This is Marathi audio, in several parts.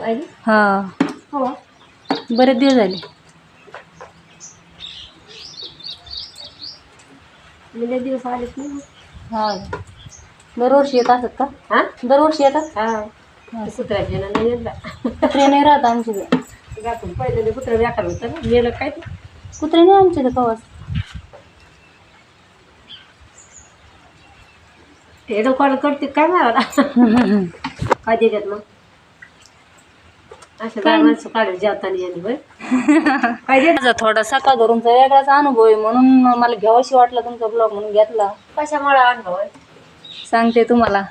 पाहिजे हा. हो बरेच दिवस झाले. म्हणजे दिवस आलेच नाही हा. दरवर्षी येत असत का? हा? दरवर्षी येतात? हा. कुत्र्याच्या नाही येतला कुत्रे नाही राहत आमच्याकडे गाठून पहिले ते कुत्रा व्याकार होतं ना. गेलं काय ते? कुत्रे नाही आमच्याकडे कवाच ते कॉल करते काय मला काय देतात मग? असं जेवताना यांनी होय देत माझा थोडा सकाळ धरूनचा वेगळाच अनुभव आहे म्हणून मला घ्यावाशी वाटला तुमचा ब्लॉग म्हणून घेतला. कशामुळे अनुभव आहे? सांगते तुम्हाला.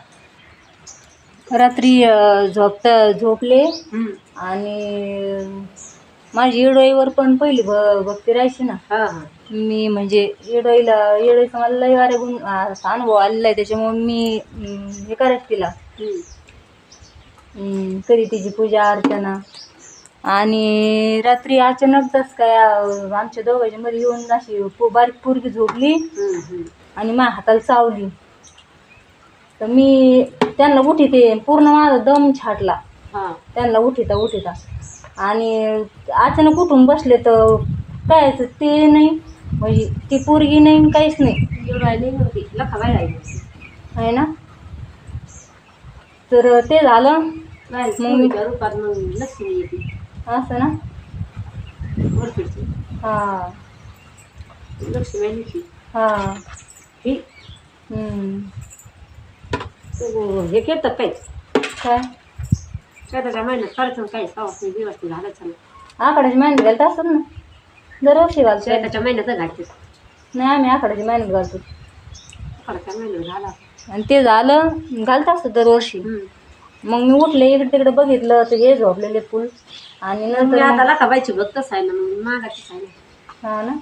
रात्री अं, झोपता झोपले हम्म. आणि माझी येडोईवर पण पहिली भ भक्ती राहायची ना. हा हा. मी म्हणजे येडोईला येडोईचा मला लय वारे गुण असा अनुभव आलेला आहे त्याच्यामुळे मी अं, हे करायचं तिला. हम्म. कधी तिची पूजा अर्चना. आणि रात्री अचानकच काय अं, आमच्या दोघांच्या मध्ये येऊन अशी पो- बारीक पोरगी झोपली. आणि माझ्या हाताला चावली तर मी त्यांना उठीते पूर्ण माझा दम छाटला. हा. त्यांना उठिता उठिता. आणि अचानक उठून बसले तर काय ते नाही म्हणजे ती पोरगी नाही काहीच नाही. नव्हती राहिली आहे ना? तर ते झालं. मग मी- रूपात मग लक्ष्मी येते. असं ना? हां. लक्ष्मी हां. ही? हम्म. तो हे केलं काय? काय? स्वतःच्या महिन्यात खर्च काय सवास व्यवस्थित घालायचं ना आकडाची मेहनत घालत असतात ना? दरवर्षी घालतो स्वतःच्या महिन्यात घालते नाही आम्ही आकडाची मेहनत घालतो. खर्चा महिन्यात घाला. आणि ते झालं घालत असतं दरवर्षी. मग मी उठले इकडे तिकडे बघितलं तर हे झोपलेले फुल. आणि मी नंतर आता मग- बायची बघतच आहे ना मग मागाचीच आहे ना हा ना?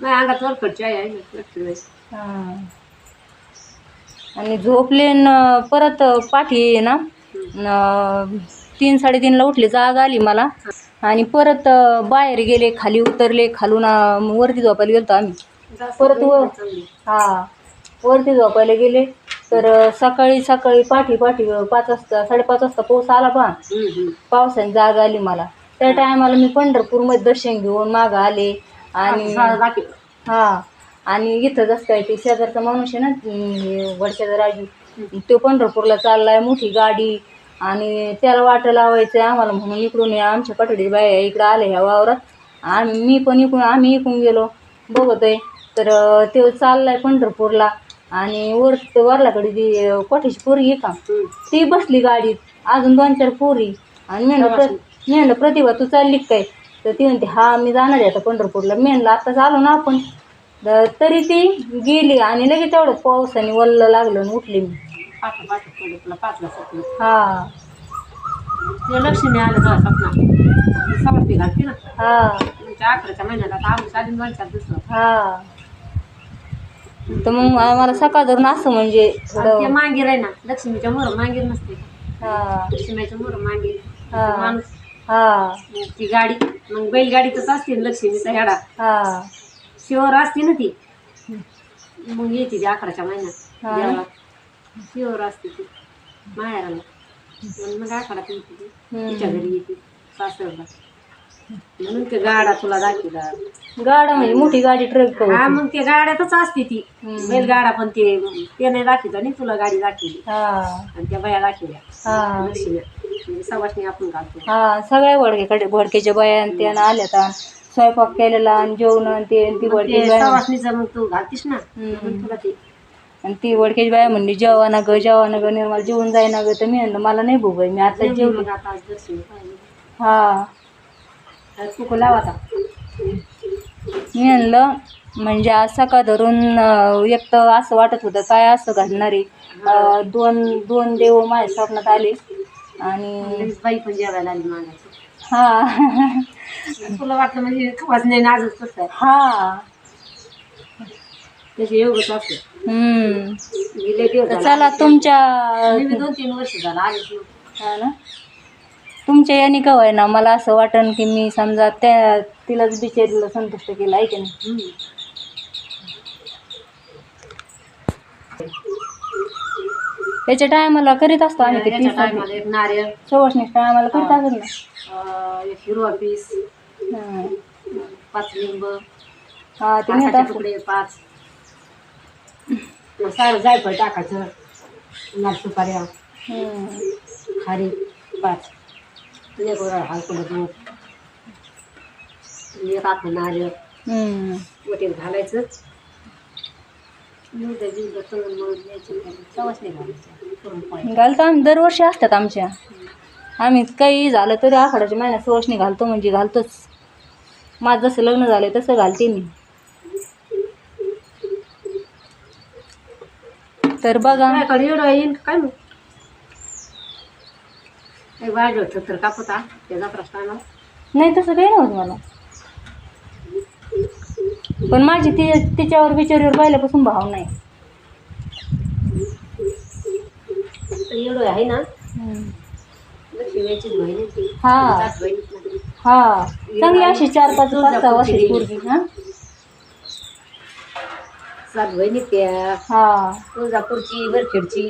माझ्या अंगात वरकडची आहे ना हा. आणि झोपले न परत पाठी ना? न तीन साडेतीनला उठले जाग आली मला. आणि परत बाहेर गेले खाली उतरले खालून अं, वरती झोपायला गेलतो आम्ही. परत वर हा. वरती झोपायला गेले. तर सकाळी सकाळी पाठी पाठी पाच वाजता साडेपाच वाजता पाऊस आला पहा पावसाने जाग आली मला. त्या टायमाला मी पंढरपूरमध्ये दर्शन घेऊन मागं आले. आणि बाकी हा आणि इथं जसं काय ते शेजारचा माणूस आहे ना अं, वडच्याचा राजू तो पंढरपूरला चाललाय मोठी गाडी. आणि त्याला वाटं लावायचं आम्हाला म्हणून इकडून या आमच्या कठडी बाय इकडं आले ह्या वावरात. आम्ही मी पण इकडून आम्ही इकडून गेलो. बघतोय. तर तो चाललाय पंढरपूरला. आणि वर वरलाकडे ती अं, कोठ्याची पोरगी आहे का ती बसली गाडीत. अजून दोन चार पोरी. आणि मी म्हणलं प्र मी म्हणलं प्रतिभा तू चालली का काय? तर ती म्हणते हा मी जाणार आहे आता पंढरपूरला. मी म्हणलं आत्ताच आलो ना आपण. तर तरी ती गेली आणि लगेच तेवढं पावसाने वल्ल लागलं आणि उठली मी. पाठ पाठ पडलं तुला पाचला स्वप्न हा. लक्ष्मी आलं ना स्वप्न समजते घालते ना? हा. तुमच्या अकराच्या आता आम्ही दोन चार दिवस हा. तर मग आम्हाला सकाळ धरून असं म्हणजे ते थोडं मांगीर आहे ना लक्ष्मीच्या मोर मांगीर नसते हा. लक्ष्मीच्या मोर मांगीर. हा. माणूस. हा. ती गाडी मग बैलगाडीतच असते ना लक्ष्मीचा हेडा. हा. शिवर असते ना ती. मग येते ती अकराच्या महिन्यात. हा. देवाला शिवर असते ती. माहेराला. मग मग अकरात येते ती तिच्या घरी येते सासरला. म्हणून ते गाडा तुला दाखवला. गाडा म्हणजे मोठी गाडी ट्रक हा मग ते गाड्यातच असते ती. हम्म. बैलगाडा पण ते ते नाही आणि तुला गाडी दाखवली. हा. आणि त्या बाया दाखवल्या. हा. लक्ष्मी म्हणजे सवासणी आपण घालतो. हा सगळ्या वडकेकडे भडकेच्या बाया आणि त्या आल्या तर स्वयंपाक केलेला आणि जेवण आणि ते आणि ती बाया सवासणीचं मग तू घालतीस ना? हम्म. मग तुला ते आणि ती वडकेची बाया म्हणली जेवा ना ग जेवा ना ग निर्मला जेवून जाई ना ग. तर मी म्हणलं मला नाही भूक आहे मी आता जेवली जेवली. मग आता आज दर्शन पाहिलं. हा. कुकू लाव आता. मी म्हणलं म्हणजे आज सकाळ धरून एक तर असं वाटत होतं काय असं घडणार आहे? दोन दोन देव माझ्या स्वप्नात आले. आणि लगेच बाई पण जेवायला आली मागायची हा. तुला वाटलं म्हणजे खवाच नाही नाजच कसं हा. त्याचे योगच असते हम्म. गेले दिवस तर झाले. चला तुमच्या मी बी दोन तीन वर्ष झालं. हा ना? तुमच्या याने का होय ना मला असं वाटन की मी समजा त्या तिलाच बिचारीला संतुष्ट केलं आहे की नाही. त्याच्या टायमाला करीत असतो आम्ही ते याच्या पीस टायमाला एक नारळ. टायमाला करीत. असत ना? अं, एक हिरवा पीस. हं. पाच लिंब. हा ते नेत तुकडे पाच. सारं जायफळ टाकायचं. लाल सुपाऱ्या. हं. खारी पाच. हं. घालायचं. घालतो आम्ही. दरवर्षी असतात आमच्या. आम्ही काही झालं तरी आखाड्याच्या महिन्यात सवशणी घालतो म्हणजे घालतोच. माझं जसं लग्न झालं तसं घालते मी. तर बघा. एवढं येईन. काय मग? काही वाढ होतं तर कापता त्याचा प्रश्न आला नाही तसं काही नव्हतं मला. पण माझी ती तिच्यावर बिचारीवर पाहिल्यापासून भाव नाही. तर एवढं आहे ना. लक्ष्मीची बहीण आहे ती. हा. सात बहिणीत ना. हा. चांगली अशी चार पाच पाच सहा वर्षाची पोरगी हा. सात बहिणी त्या. हा. तुळजापूरची वरखेडची.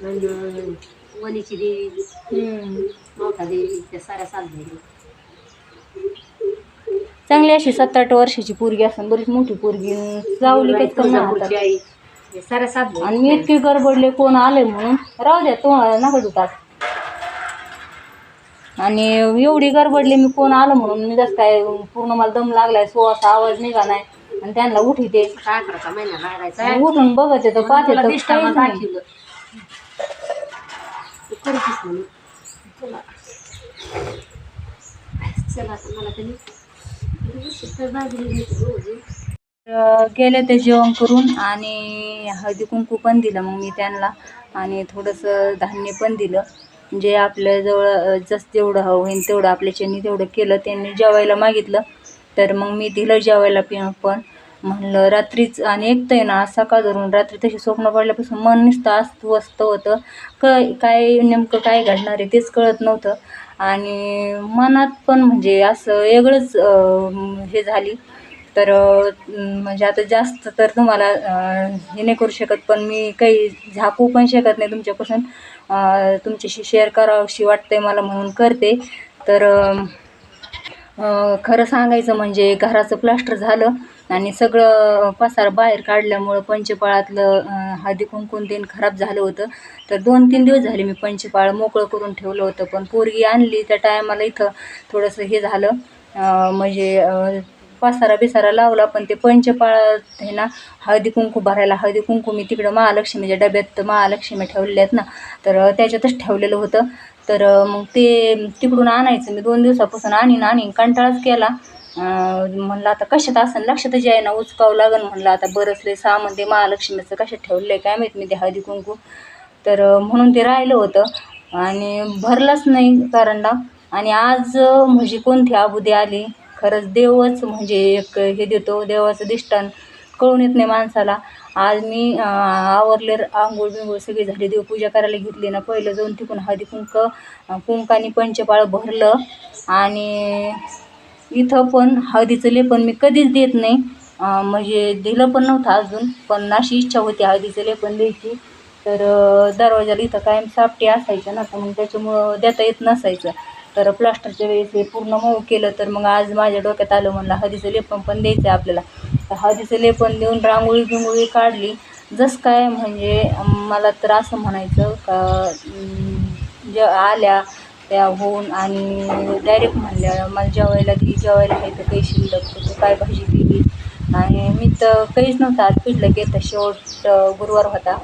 आणि वणीची देवी. मोठा देवी त्या साऱ्या सात बहिणी चांगली अशी सात आठ वर्षाची पोरगी असं बरीच मोठी पोरगी. चावली काही कमी तुळजापूरची हातात आई हे साऱ्या सात आणि मी इतकी गडबडले कोण आले म्हणून? राहू द्या तो नका दुतात आणि एवढी गडबडले मी कोण आलं म्हणून? मी जसं काय पूर्ण मला दम लागलाय सोळाचा आवाज निघा नाही आणि त्यांना उठीते. काय करायचा महिना लागायचा. आणि उठून बघत येतं पाहत तुला येतं दिसतं काहीच मला नाही. दाखवलं. तू करतीस चला. चला आता मला भाजली तर हो गेले ते जेवण करून आणि हळदी कुंकू पण दिलं मग मी त्यांना आणि थोडंसं धान्य पण दिलं. जे आपल्याजवळ अं, जसं जेवढं हवं होईल तेवढं आपल्याच्यानी तेवढं केलं त्यांनी जेवायला मागितलं. तर मग मी दिलं जेवायला पि पण म्हणलं रात्रीच. आणि एक तर आहे ना सकाळ धरून रात्री तशी स्वप्न पडल्यापासून मन नुसतं अस्वस्थ होतं. क काय नेमकं काय घडणार आहे तेच कळत नव्हतं. आणि मनात पण म्हणजे असं वेगळंच हे झाली. तर म्हणजे आता जास्त तर तुम्हाला हे नाही करू शकत पण मी काही झाकू पण शकत नाही तुमच्यापासून. तुमच्याशी शेअर करावशी वाटते मला म्हणून करते. तर खरं सांगायचं म्हणजे घराचं प्लास्टर झालं. आणि सगळं पसार बाहेर काढल्यामुळं पंचपाळातलं हळदी कुंकून तेन खराब झालं होतं. तर दोन तीन दिवस झाले मी पंचपाळ मोकळं करून ठेवलं होतं. पण पोरगी आणली त्या टायमाला इथं थोडंसं हे झालं म्हणजे पसारा बिसारा लावला पण ते पंचपाळात आहे ना हळदी कुंकू भरायला हळदी कुंकू मी तिकडं महालक्ष्मीच्या डब्यात महालक्ष्मी ठेवलेल्या आहेत ना तर त्याच्यातच ठेवलेलं होतं. तर मग ते तिकडून आणायचं. मी दोन दिवसापासून आणीन आणीन कंटाळाच केला. म्हणलं आता कशात असं? लक्षातच आहे ना उचकावं लागन म्हणलं. आता बरसले सामान ते महालक्ष्मीचं कशात ठेवलं आहे काय माहीत मी ते हळदी कुंकू. तर म्हणून ते राहिलं होतं. आणि भरलंच नाही कारणला आणि आज म्हणजे कोणती? आबुदी आली. खरंच देवच म्हणजे एक हे देतो देवाचं दिष्टान. कळून येत नाही माणसाला. आज मी आवरले आंघोळ बिंघोळ सगळी झाली. देवपूजा करायला घेतली ना पहिलं जाऊन तिकून हळदी कुंक कुंकानी पंचपाळ भरलं. आणि इथं पण हळदीचं लेपन मी कधीच देत नाही. म्हणजे दिलं पण नव्हतं अजून पण अशी इच्छा होती हळदीचं लेपन द्यायची. तर दरवाजाला इथं कायम सापटी असायचं ना तर मग त्याच्यामुळं देता येत नसायचं. तर प्लास्टरच्या वेळेस हे पूर्ण मऊ केलं तर मग आज माझ्या डोक्यात आलं म्हणलं हळदीचं लेपन पण द्यायचं आहे आपल्याला. तर हळदीचं लेपन देऊन रांगोळी बिंगोळी काढली. जसं काय म्हणजे मला तर असं म्हणायचं का ज्या आल्या त्या होऊन आणि डायरेक्ट म्हणल्या मला जेवायला दिली. जेवायला आहे तर काही शिल्लक तू काय भाजी दिली. आणि मी तर काहीच नव्हतं. आज पिठलं केलं शेवट गुरुवार होता.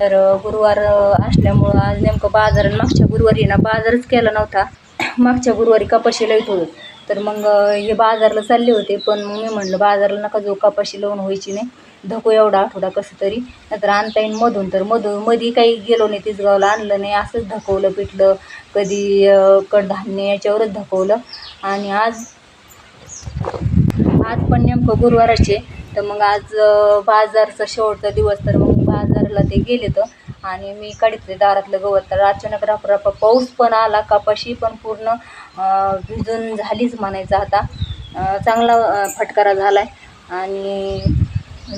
तर गुरुवार असल्यामुळं आज नेमकं बाजार मागच्या गुरुवारी ना बाजारच केला नव्हता. मागच्या गुरुवारी कपाशी लईत होतो तर मग हे बाजारला चालले होते पण मग मी म्हणलं बाजारला नका जो कपाशी लावून व्हायची नाही. धको एवढा आठवडा कसं तरी. नंतर आणता येईन मधून. तर मधून मध्ये काही गेलो नाही तिसगावला आणलं नाही. असंच धकवलं पिठलं. कधी कडधान्य याच्यावरच धकवलं. आणि आज आज पण नेमकं गुरुवाराचे तर मग आज बाजारचा शेवटचा दिवस. तर मग बाजारला ते गेले तर. आणि मी काढितले दारातलं गवत. तर अचानक रापरापा पाऊस पण आला. कपाशी पण पूर्ण भिजून झालीच म्हणायचं आता. चांगला फटकारा झाला आहे आणि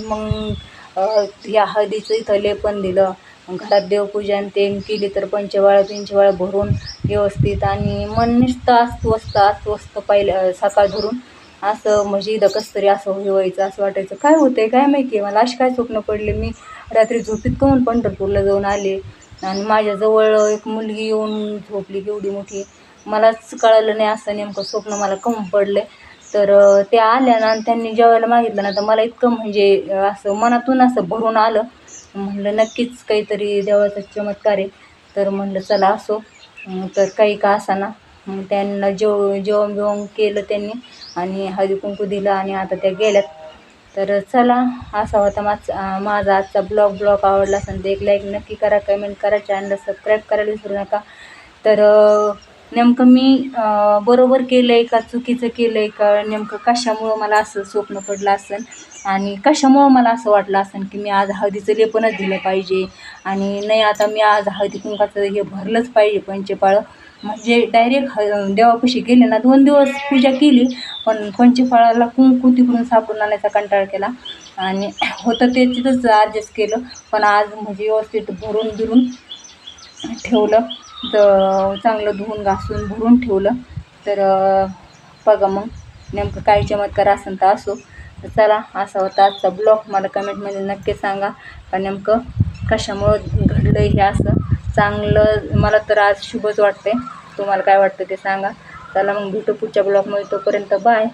मग ह्या या हळदीचं इथं लेपन दिलं. घरात देवपूजन ते केली तर पंचवाळा पिंचवाळा भरून व्यवस्थित आणि मन नुसतं अस्वस्थ अस्वस्थ पाहिलं सकाळ धरून असं म्हणजे इथं कसं तरी असं हे व्हायचं असं वाटायचं. काय होतंय काय माहिती आहे मला? असे काय स्वप्न पडले. मी रात्री झोपीत कमून पंढरपूरला जाऊन आले आणि माझ्याजवळ एक मुलगी येऊन झोपली केवढी मोठी. मलाच कळालं नाही असं नेमकं स्वप्न मला कम आहे तर त्या आल्या ना आणि त्यांनी जेवायला मागितलं ना तर मला इतकं म्हणजे असं मनातून असं भरून आलं. म्हणलं नक्कीच काहीतरी देवाचा चमत्कार आहे. तर म्हणलं चला असो. तर काही का असाना. मग त्यांना जेव जेवण बिवण केलं त्यांनी आणि हळदी कुंकू दिलं आणि आता त्या गेल्यात. तर चला असा होता माझा माझा आजचा ब्लॉग. ब्लॉग आवडला असेल तर एक लाईक नक्की करा कमेंट करा चॅनलला सबस्क्राईब करायला विसरू नका. तर नेमकं मी बरोबर केलं आहे का? चुकीचं केलं आहे का? नेमकं कशामुळं मला असं स्वप्न पडलं असेल? आणि कशामुळं मला असं वाटलं असेल की मी आज हळदीचं लेपनच दिलं पाहिजे? आणि नाही आता मी आज हळदी कुंकाचं हे भरलंच पाहिजे पंचपाळं म्हणजे डायरेक्ट ह देवापाशी गेले ना दोन दिवस पूजा केली पण पंचफळाला कुंकू तिकडून सापडून आणायचा कंटाळ केला. आणि होतं ते तिथंच ॲडजस्ट केलं. पण आज म्हणजे व्यवस्थित भरून बिरून ठेवलं. तर चांगलं धुवून घासून भरून ठेवलं. तर बघा मग नेमकं काय चमत्कार असेल तर असो. तर चला असा होता आजचा ब्लॉग. मला कमेंटमध्ये नक्की सांगा. का नेमकं कशामुळं घडलं हे असं चांगलं मला तर आज शुभच वाटते तुम्हाला काय वाटतं ते सांगा. चला मग भेटू पुढच्या ब्लॉगमध्ये. तोपर्यंत बाय.